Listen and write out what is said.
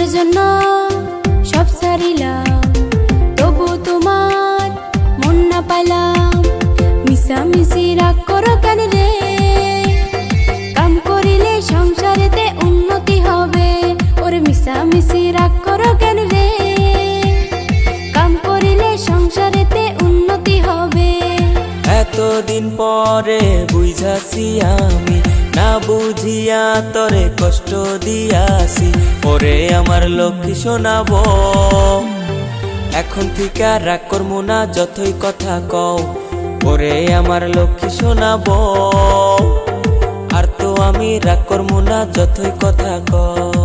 তোমার জন্য সব সারিলাম তবু তোমার মন না পাইলাম। মিশামিশি রাগ করো কেন রে? কাম করিলে সংসারেতে উন্নতি হবে। ওরে মিশামিশি রাগ করো কেন রে? কাম করিলে সংসারেতে উন্নতি হবে। এতদিন পরে বুঝাছি আমি না বুঝিয়া তরে কষ্ট দিয়াছি। পরে আমার লক্ষ্মী শোনাব। এখন থেকে রাগ করব না, যতই কথা কও। পরে আমার লক্ষ্মী শোনাব। আর তো আমি রাগ করব না, যতই কথা কও।